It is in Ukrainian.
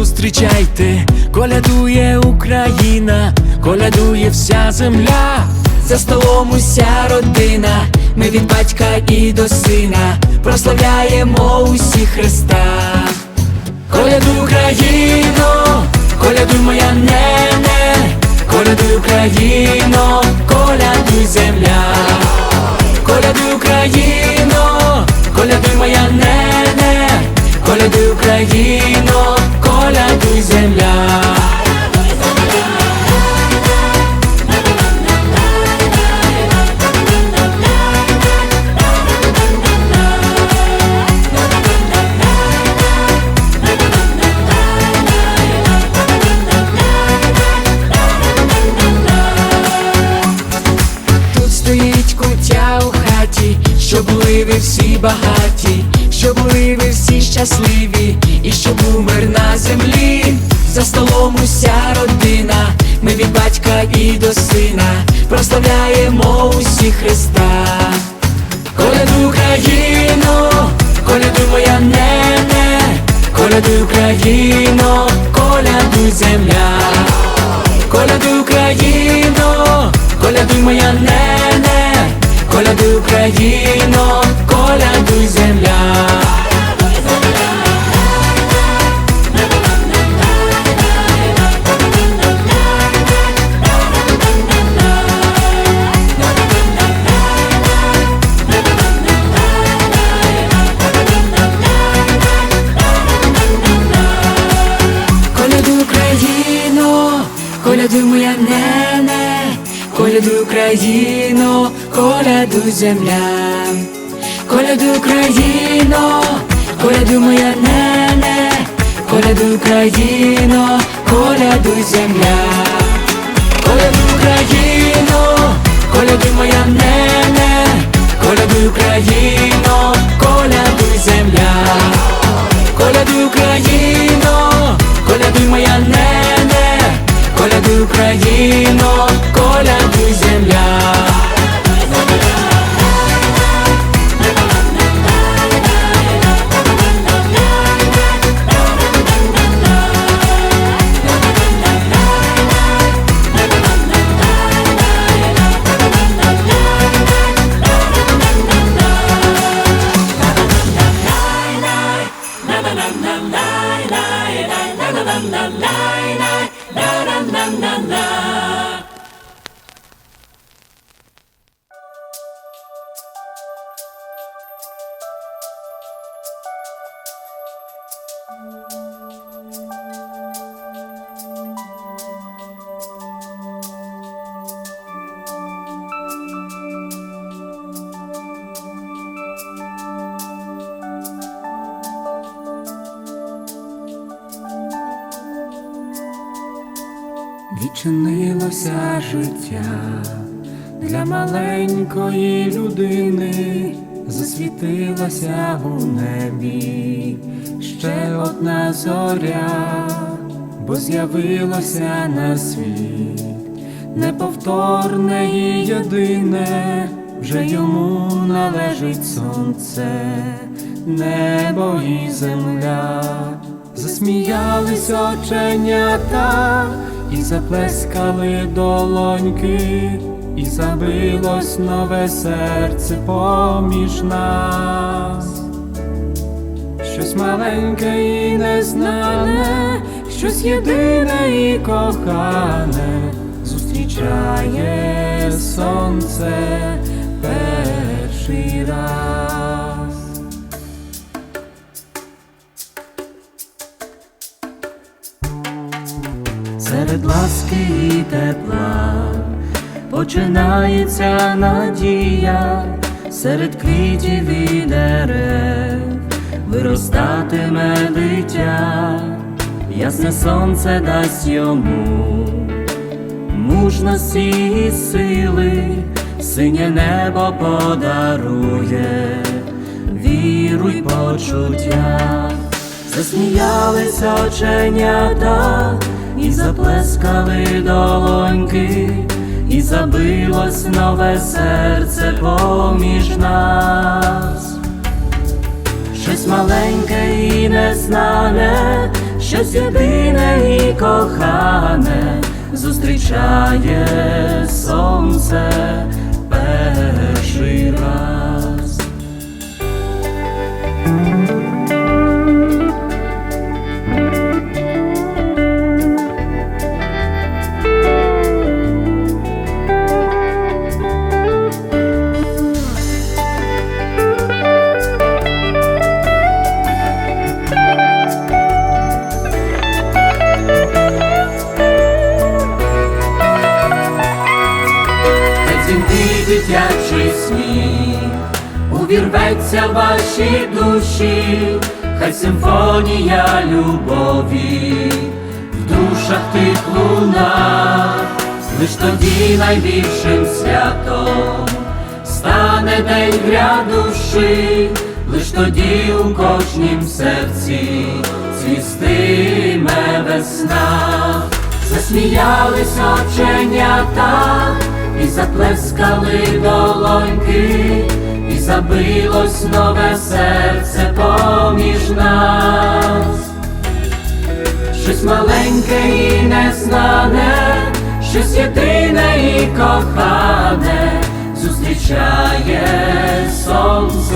зустрічайте, колядує Україна, колядує вся земля, за столом уся родина, ми від батька і до сина. Прославляємо усі Христа. Колядуй Україно, колядуй моя нене, колядуй Україно, ви всі багаті, щоб були ви всі щасливі, і щоб був мир на землі. За столом уся родина, ми від батька і до сина прославляємо усі Христа. Колядуй Україно, колядуй моя нене, колядуй Україно, колядуй земля. Колядуй Україно, колядуй моя нене, колядуй Україно, колядуй Україно, колядуй земля. Колядуй Україно, колядуй моя нене, колядуй Україно, колядуй земля. Колядуй Україно, колядуй моя нене, колядуй Україно, колядуй земля. Колядуй Україно, колядуй моя нене, колядуй Україно, na na na na na na. Відчинилося життя для маленької людини, засвітилася у небі ще одна зоря, бо з'явилося на світ неповторне і єдине, вже йому належить сонце, небо і земля, засміялись оченята і заплескали долоньки, і забилось нове серце поміж нас. Щось маленьке і незнане, щось єдине і кохане, зустрічає сонце перший раз. Серед ласки і тепла починається надія, серед квітів і дерев виростатиме дитя, ясне сонце дасть йому мужності і сили, синє небо подарує, віру й почуття, засміялись оченята і заплескали долоньки, і забилось нове серце поміж нас. Щось маленьке і незнане, щось єдине і кохане зустрічає сонце увірветься в ваші душі, хай симфонія любові в душах тих луна, лиш тоді найбільшим святом стане день грядущий, лиш тоді у кожнім серці цвістиме весна. Засміялись оченята, і заплескали долоньки, забилось нове серце поміж нас. Щось маленьке і незнане, щось єдине і кохане, зустрічає сонце